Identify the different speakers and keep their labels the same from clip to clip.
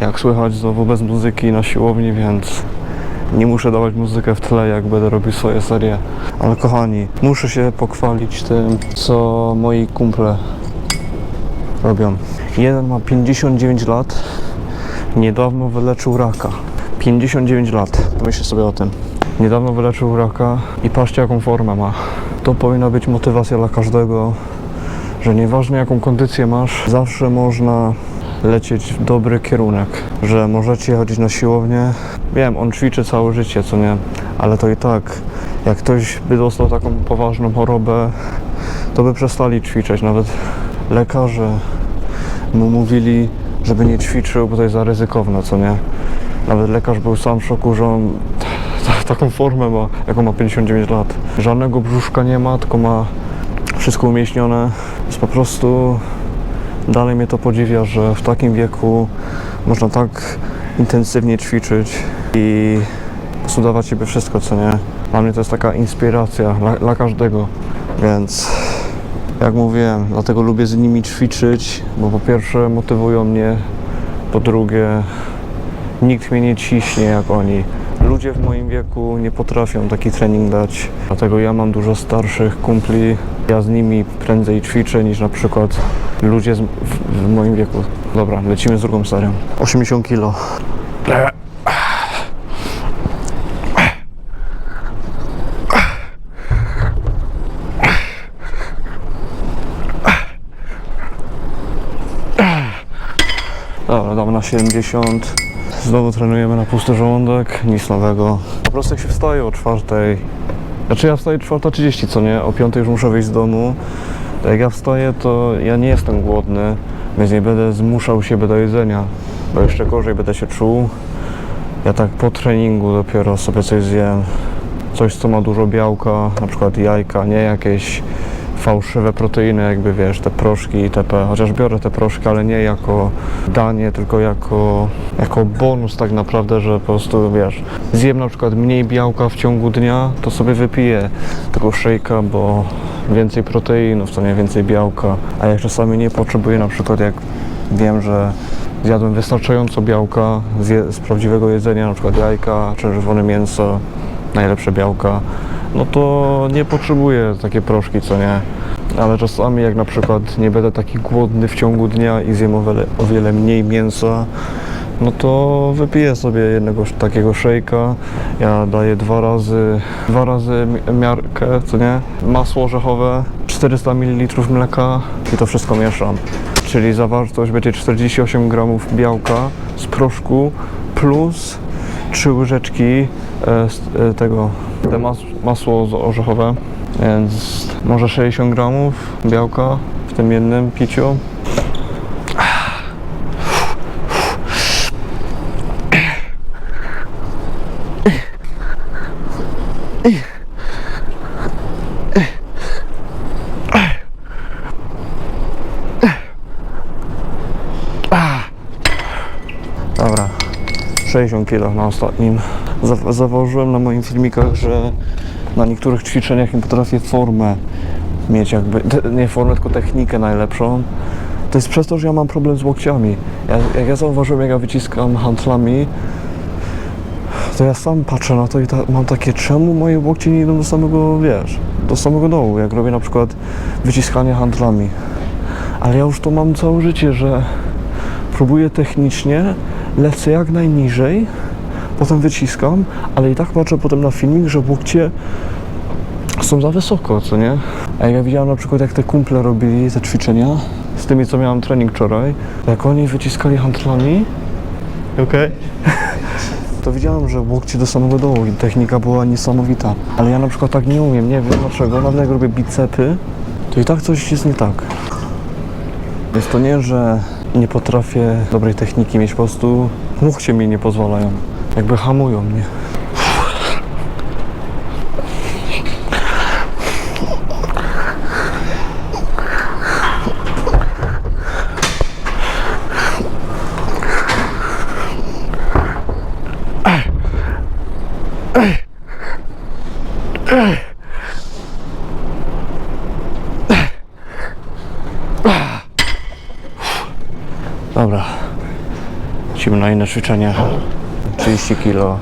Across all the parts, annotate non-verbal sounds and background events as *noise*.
Speaker 1: jak słychać, znowu bez muzyki na siłowni, więc nie muszę dawać muzykę w tle, jak będę robił swoje serie. Ale kochani, muszę się pochwalić tym, co moi kumple robią. Jeden ma 59 lat, niedawno wyleczył raka. 59 lat, myślę sobie o tym. Niedawno wyleczył raka i patrzcie jaką formę ma. To powinna być motywacja dla każdego, że nieważne jaką kondycję masz, zawsze można lecieć w dobry kierunek, że możecie chodzić na siłownię. Wiem, on ćwiczy całe życie, co nie, ale to i tak, jak ktoś by dostał taką poważną chorobę, to by przestali ćwiczyć. Nawet lekarze mu mówili, żeby nie ćwiczył, bo to jest za ryzykowne, co nie. Nawet lekarz był sam w szoku, że on ta- taką formę ma, jaką ma 59 lat. Żadnego brzuszka nie ma, tylko ma wszystko umieśnione. Jest po prostu dalej mnie to podziwia, że w takim wieku można tak intensywnie ćwiczyć i po prostu dawać siebie wszystko, co nie. Dla mnie to jest taka inspiracja dla, dla każdego, więc jak mówiłem, dlatego lubię z nimi ćwiczyć, bo po pierwsze motywują mnie, po drugie nikt mnie nie ciśnie jak oni. Ludzie w moim wieku nie potrafią taki trening dać, dlatego ja mam dużo starszych kumpli, ja z nimi prędzej ćwiczę niż na przykład ludzie z, w, w moim wieku. Dobra, lecimy z drugą serią. 80 kilo. Dobra, damy na 70. Znowu trenujemy na pusty żołądek, nic nowego. Po prostu jak się wstaje o czwartej, znaczy ja wstaję 4.30, co nie? O 5 już muszę wyjść z domu. To jak ja wstaję, to ja nie jestem głodny, więc nie będę zmuszał siebie do jedzenia, bo jeszcze gorzej będę się czuł. Ja tak po treningu dopiero sobie coś zjem. Coś, co ma dużo białka, na przykład jajka, nie jakieś fałszywe proteiny, jakby wiesz, te proszki itp. Chociaż biorę te proszki, ale nie jako danie, tylko jako, jako bonus tak naprawdę, że po prostu wiesz, zjem na przykład mniej białka w ciągu dnia, to sobie wypiję tego szejka, bo więcej proteinów, to nie więcej białka. A jak czasami nie potrzebuję, na przykład jak wiem, że zjadłem wystarczająco białka z, je, z prawdziwego jedzenia, na przykład jajka, czerwone mięso, najlepsze białka, no to nie potrzebuję takie proszki, co nie. Ale czasami jak na przykład nie będę taki głodny w ciągu dnia i zjem o wiele, o wiele mniej mięsa, no to wypiję sobie jednego takiego szejka. Ja daję dwa razy, dwa razy mi- miarkę, co nie? Masło orzechowe, 400 ml mleka i to wszystko mieszam. Czyli zawartość będzie 48 gramów białka z proszku plus 3 łyżeczki e, e, tego, te mas, masło orzechowe, więc może 60 gramów białka w tym jednym piciu. Dobra, 60 kg na ostatnim. Za- Zauważyłem na moich filmikach, że na niektórych ćwiczeniach nie potrafię formę mieć jakby, nie formę, tylko technikę najlepszą. To jest przez to, że ja mam problem z łokciami. Ja, jak ja zauważyłem, jak ja wyciskam handlami, to ja sam patrzę na to i ta, mam takie, czemu moje łokcie nie idą do samego, wiesz, do samego dołu, jak robię na przykład wyciskanie handlami. Ale ja już to mam całe życie, że próbuję technicznie, lecę jak najniżej, potem wyciskam, ale i tak patrzę potem na filmik, że łokcie są za wysoko, co nie? A jak ja widziałem na przykład jak te kumple robili te ćwiczenia, z tymi co miałem trening wczoraj, jak oni wyciskali handlami, okej, *laughs* to widziałem, że łokcie do samego dołu i technika była niesamowita. Ale ja na przykład tak nie umiem, nie wiem dlaczego, nawet jak robię bicepy, to i tak coś jest nie tak. Więc to nie, że nie potrafię dobrej techniki mieć, po prostu łokcie mi nie pozwalają. Jakby hamują mnie. Dobra. Lecimy na inne ćwiczenie. 30 kilo.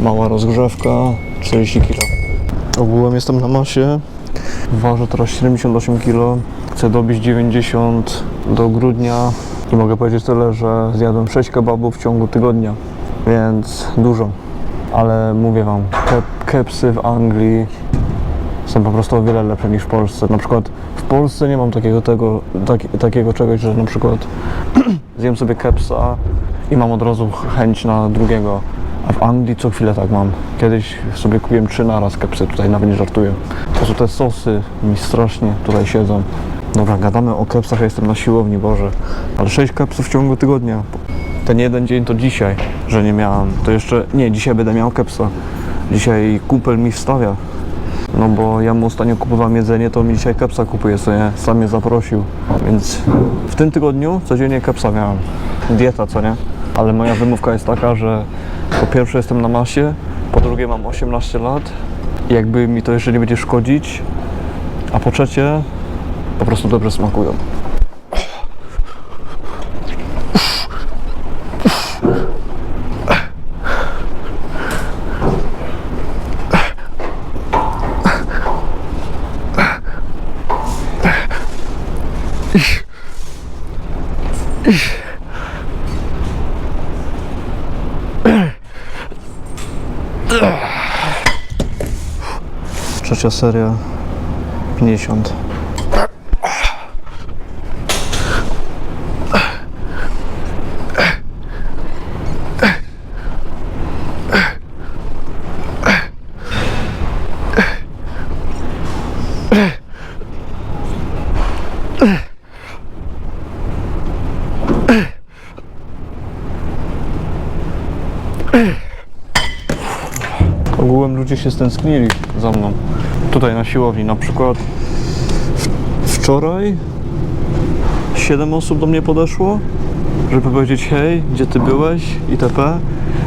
Speaker 1: Mała rozgrzewka, 40 kg. Ogółem jestem na masie. Ważę teraz 78 kg. Chcę dobić 90 do grudnia. I mogę powiedzieć tyle, że zjadłem 6 kebabów w ciągu tygodnia. Więc dużo. Ale mówię wam, kepsy w Anglii są po prostu o wiele lepsze niż w Polsce. Na przykład w Polsce nie mam takiego, tego, taki, takiego czegoś, że na przykład *clears throat* zjem sobie kepsa i mam od razu chęć na drugiego. A w Anglii co chwilę tak mam. Kiedyś sobie kupiłem trzy naraz kepsy, tutaj nawet nie żartuję. Po prostu te sosy mi strasznie tutaj siedzą. Dobra, gadamy o kepsach, ja jestem na siłowni, Boże. Ale sześć kepsów w ciągu tygodnia. Ten jeden dzień to dzisiaj, że nie miałem. To jeszcze, nie, dzisiaj będę miał kepsa. Dzisiaj kupel mi wstawia. No bo ja mu ostatnio kupowałem jedzenie, to mi dzisiaj kepsa kupuje sobie, sam mnie zaprosił. Więc w tym tygodniu codziennie kepsa miałem. Dieta, co nie? Ale moja wymówka jest taka, że po pierwsze jestem na masie, po drugie mam 18 lat jakby mi to jeszcze nie będzie szkodzić, a po trzecie po prostu dobrze smakują. Trzecia seria 50. Ogółem ludzie się stęsknili za mną. Tutaj na siłowni na przykład wczoraj 7 osób do mnie podeszło, żeby powiedzieć hej, gdzie ty byłeś itp.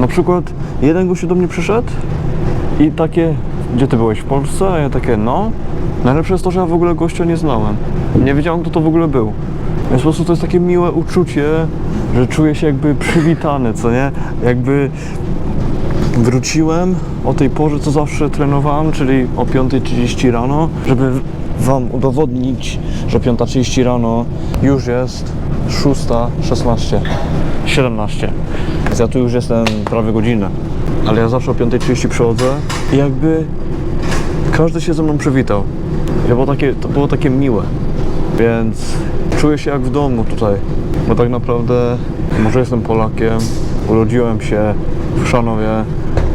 Speaker 1: Na przykład jeden gościu do mnie przyszedł i takie, gdzie ty byłeś w Polsce? A ja takie, no. Najlepsze jest to, że ja w ogóle gościa nie znałem. Nie wiedziałem, kto to w ogóle był. Więc po prostu to jest takie miłe uczucie, że czuję się jakby przywitany, co nie? Jakby wróciłem o tej porze, co zawsze trenowałem, czyli o 5.30 rano, żeby Wam udowodnić, że 5.30 rano już jest 6.16, 17. Więc ja tu już jestem prawie godzinę. Ale ja zawsze o 5.30 przychodzę i jakby każdy się ze mną przywitał. To było takie, to było takie miłe. Więc czuję się jak w domu tutaj. Bo tak naprawdę może jestem Polakiem, urodziłem się w Chrzanowie,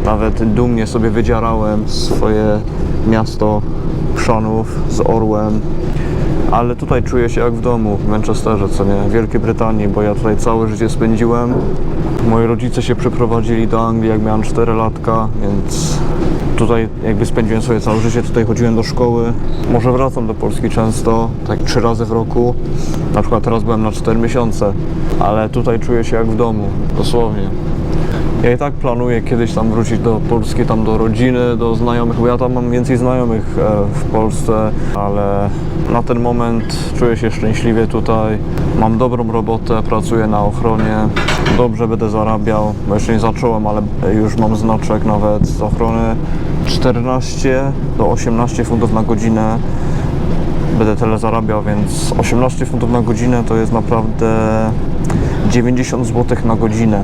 Speaker 1: nawet dumnie sobie wydzierałem swoje miasto Chrzanów z Orłem. Ale tutaj czuję się jak w domu, w Manchesterze, co nie, w Wielkiej Brytanii, bo ja tutaj całe życie spędziłem. Moi rodzice się przeprowadzili do Anglii, jak miałem 4 latka, więc tutaj jakby spędziłem swoje całe życie, tutaj chodziłem do szkoły. Może wracam do Polski często, tak trzy razy w roku. Na przykład teraz byłem na 4 miesiące, ale tutaj czuję się jak w domu, dosłownie. Ja i tak planuję kiedyś tam wrócić do Polski, tam do rodziny, do znajomych, bo ja tam mam więcej znajomych e, w Polsce, ale na ten moment czuję się szczęśliwie tutaj. Mam dobrą robotę, pracuję na ochronie, dobrze będę zarabiał, bo jeszcze nie zacząłem, ale już mam znaczek nawet z ochrony. 14 do 18 funtów na godzinę będę tyle zarabiał, więc 18 funtów na godzinę to jest naprawdę 90 zł na godzinę,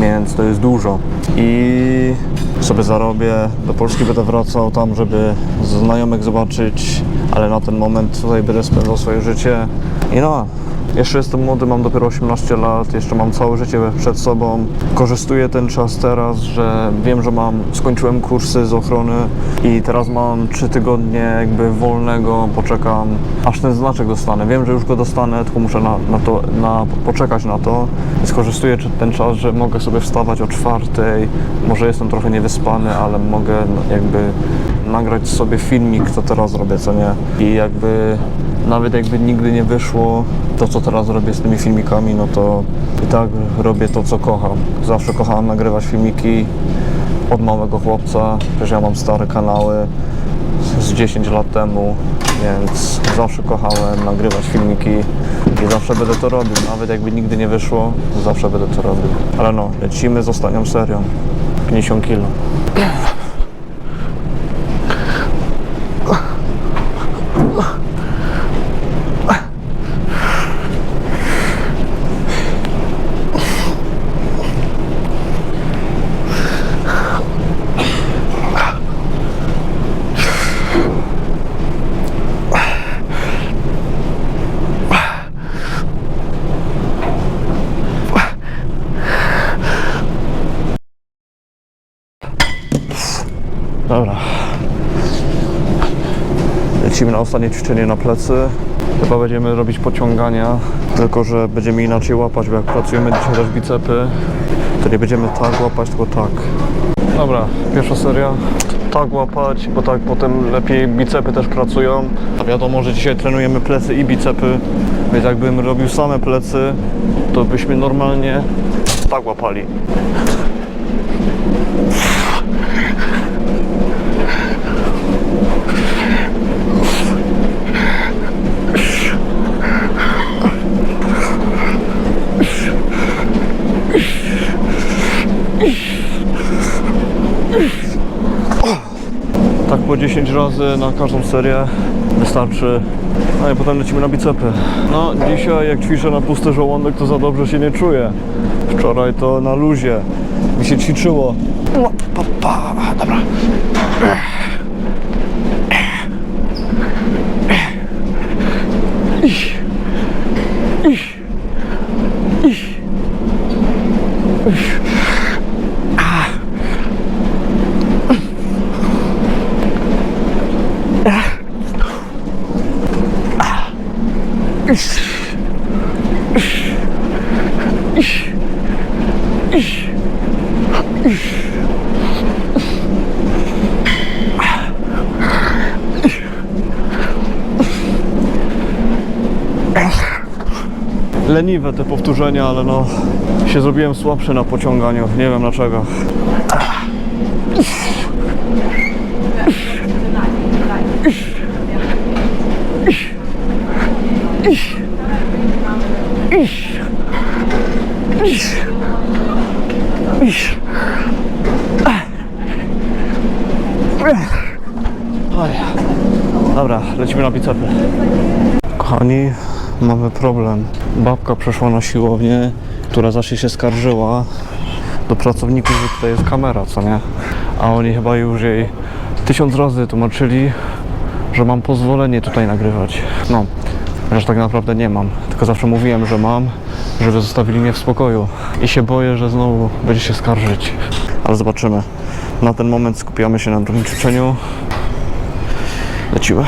Speaker 1: więc to jest dużo. I sobie zarobię, do Polski będę wracał tam, żeby znajomych zobaczyć, ale na ten moment tutaj będę spędzał swoje życie. I no, Jeszcze jestem młody, mam dopiero 18 lat, jeszcze mam całe życie przed sobą. Korzystuję ten czas teraz, że wiem, że mam, skończyłem kursy z ochrony i teraz mam 3 tygodnie jakby wolnego, poczekam aż ten znaczek dostanę. Wiem, że już go dostanę, tylko muszę na, na to, na, poczekać na to skorzystuję ten czas, że mogę sobie wstawać o czwartej, może jestem trochę niewyspany, ale mogę jakby nagrać sobie filmik, co teraz robię, co nie. I jakby nawet jakby nigdy nie wyszło to, co teraz robię z tymi filmikami, no to i tak robię to, co kocham. Zawsze kochałem nagrywać filmiki od małego chłopca, przecież ja mam stare kanały z 10 lat temu, więc zawsze kochałem nagrywać filmiki i zawsze będę to robił. Nawet jakby nigdy nie wyszło, zawsze będę to robił. Ale no, lecimy z ostatnią serią. 50 kilo. Na ostatnie ćwiczenie na plecy. Chyba będziemy robić pociągania, tylko że będziemy inaczej łapać, bo jak pracujemy dzisiaj też bicepy, to nie będziemy tak łapać, tylko tak. Dobra, pierwsza seria. Tak łapać, bo tak potem lepiej bicepy też pracują. A wiadomo, że dzisiaj trenujemy plecy i bicepy, więc jakbym robił same plecy, to byśmy normalnie tak łapali. Tak po 10 razy na każdą serię wystarczy. No i potem lecimy na bicepy. No dzisiaj jak ćwiczę na pusty żołądek to za dobrze się nie czuję. Wczoraj to na luzie mi się ćwiczyło. Dobra. Iś. Leniwe te powtórzenia, ale no się zrobiłem słabszy na pociąganiu. Nie wiem dlaczego. Dobra, lecimy na bicepy. Kochani, mamy problem. Babka przeszła na siłownię, która zawsze się skarżyła do pracowników, że tutaj jest kamera, co nie? A oni chyba już jej tysiąc razy tłumaczyli, że mam pozwolenie tutaj nagrywać. No, chociaż tak naprawdę nie mam, tylko zawsze mówiłem, że mam, żeby zostawili mnie w spokoju. I się boję, że znowu będzie się skarżyć. Ale zobaczymy. Na ten moment skupiamy się na drugim ćwiczeniu. Lecimy.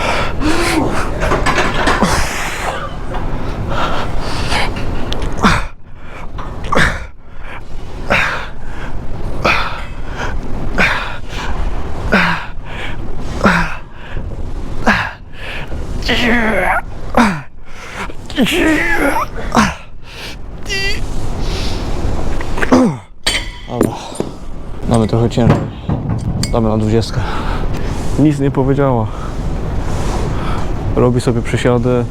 Speaker 1: Dobra. Mamy trochę ciężej. Damy na 20. Nic nie powiedziała. Robi sobie przysiady,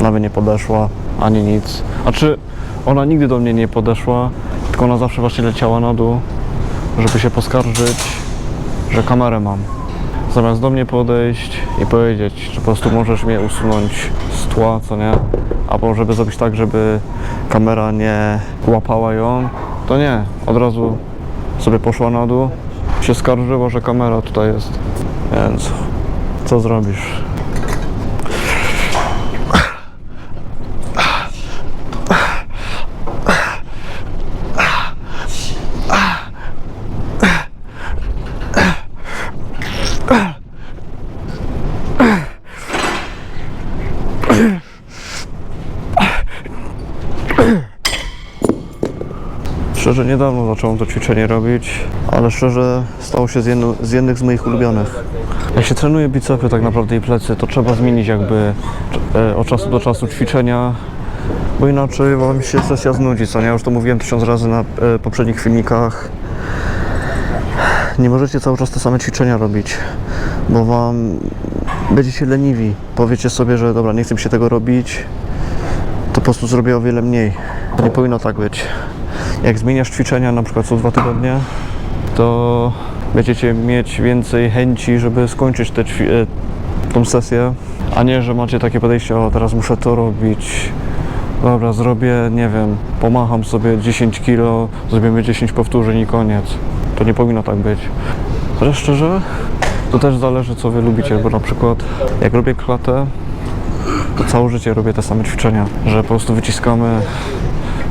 Speaker 1: nawet nie podeszła, ani nic. A czy ona nigdy do mnie nie podeszła, tylko ona zawsze właśnie leciała na dół, żeby się poskarżyć, że kamerę mam. Zamiast do mnie podejść i powiedzieć, że po prostu możesz mnie usunąć z tła, co nie? Albo żeby zrobić tak, żeby kamera nie łapała ją, to nie. Od razu sobie poszła na dół, się skarżyła, że kamera tutaj jest. Więc co zrobisz? Szczerze niedawno zacząłem to ćwiczenie robić, ale szczerze stało się z, z jednych z moich ulubionych. Jak się trenuje bicepy tak naprawdę i plecy, to trzeba zmienić jakby e, od czasu do czasu ćwiczenia, bo inaczej wam się sesja znudzi, co nie? Ja już to mówiłem tysiąc razy na e, poprzednich filmikach. Nie możecie cały czas te same ćwiczenia robić, bo wam będziecie leniwi. Powiecie sobie, że dobra, nie chcę mi się tego robić, to po prostu zrobię o wiele mniej. To nie powinno tak być. Jak zmieniasz ćwiczenia na przykład co dwa tygodnie, to będziecie mieć więcej chęci, żeby skończyć tę e, tą sesję, a nie, że macie takie podejście, o teraz muszę to robić. Dobra, zrobię, nie wiem, pomacham sobie 10 kilo, zrobimy 10 powtórzeń i koniec. To nie powinno tak być. Chociaż szczerze, to też zależy co wy lubicie, bo na przykład jak robię klatę, to całe życie robię te same ćwiczenia, że po prostu wyciskamy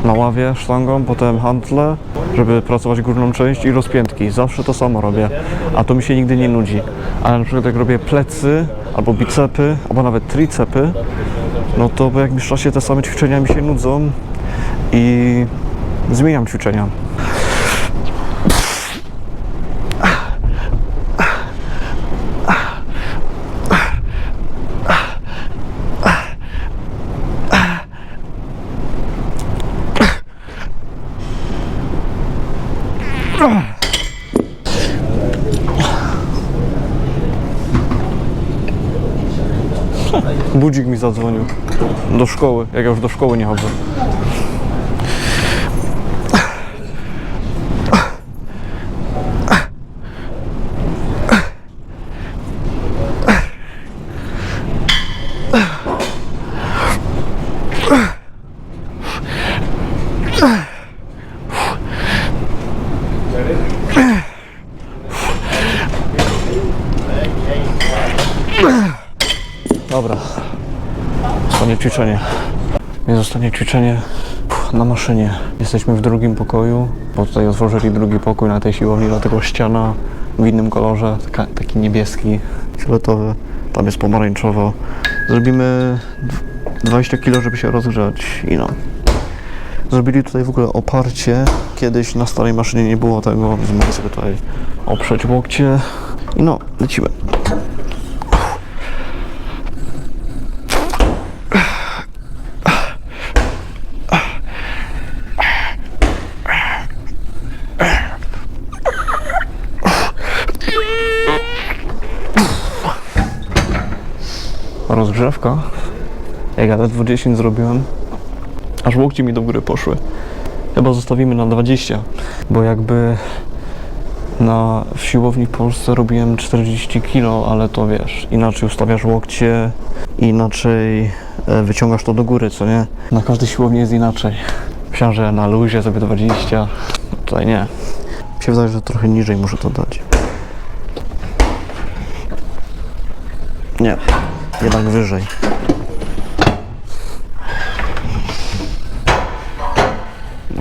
Speaker 1: na ławie sztangą, potem hantle, żeby pracować górną część i rozpiętki. Zawsze to samo robię, a to mi się nigdy nie nudzi. Ale na przykład jak robię plecy, albo bicepy, albo nawet tricepy, no to po jakimś czasie te same ćwiczenia mi się nudzą i zmieniam ćwiczenia. Budzik mi zadzwonił. Do szkoły, jak ja już do szkoły nie chodzę. Dobra. Zostanie ćwiczenie. Nie zostanie ćwiczenie na maszynie. Jesteśmy w drugim pokoju, bo tutaj otworzyli drugi pokój na tej siłowni, dlatego ściana w innym kolorze, taka, taki niebieski, fioletowy, tam jest pomarańczowo. Zrobimy dw- 20 kg, żeby się rozgrzać i no. Zrobili tutaj w ogóle oparcie. Kiedyś na starej maszynie nie było tego, więc mogę sobie tutaj oprzeć łokcie. I no, lecimy. rozgrzewka. Jak ja ledwo 10 zrobiłem, aż łokcie mi do góry poszły. Chyba zostawimy na 20, bo jakby na w siłowni w Polsce robiłem 40 kg, ale to wiesz, inaczej ustawiasz łokcie, inaczej e, wyciągasz to do góry, co nie? Na każdej siłowni jest inaczej. Myślałem, że na luzie sobie 20, tutaj nie. Mi się wydaje, że trochę niżej muszę to dać. Nie, jednak wyżej.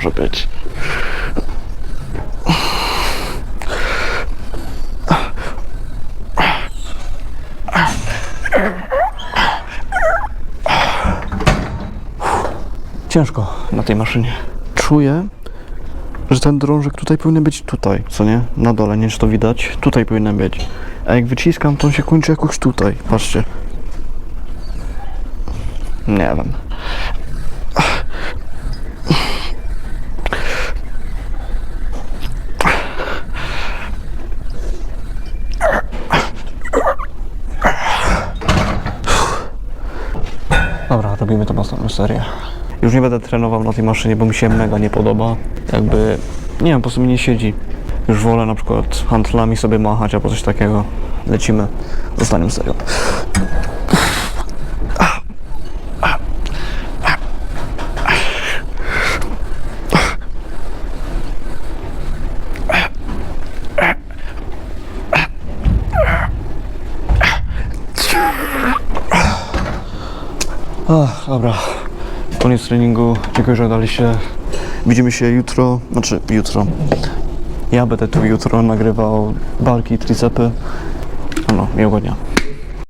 Speaker 1: Może być. Ciężko na tej maszynie. Czuję, że ten drążek tutaj powinien być tutaj, co nie? Na dole, nie wiem, czy to widać. Tutaj powinien być. A jak wyciskam, to on się kończy jakoś tutaj. Patrzcie. Nie wiem. Dobra, robimy to następną serię. Już nie będę trenował na tej maszynie, bo mi się mega nie podoba. Jakby, nie wiem, po prostu mi nie siedzi. Już wolę na przykład handlami sobie machać albo coś takiego. Lecimy. Zostaniemy serią. Dobra. Koniec treningu. Dziękuję, że oglądaliście. Widzimy się jutro. Znaczy, jutro. Ja będę tu jutro nagrywał barki i tricepy. No, miłego dnia.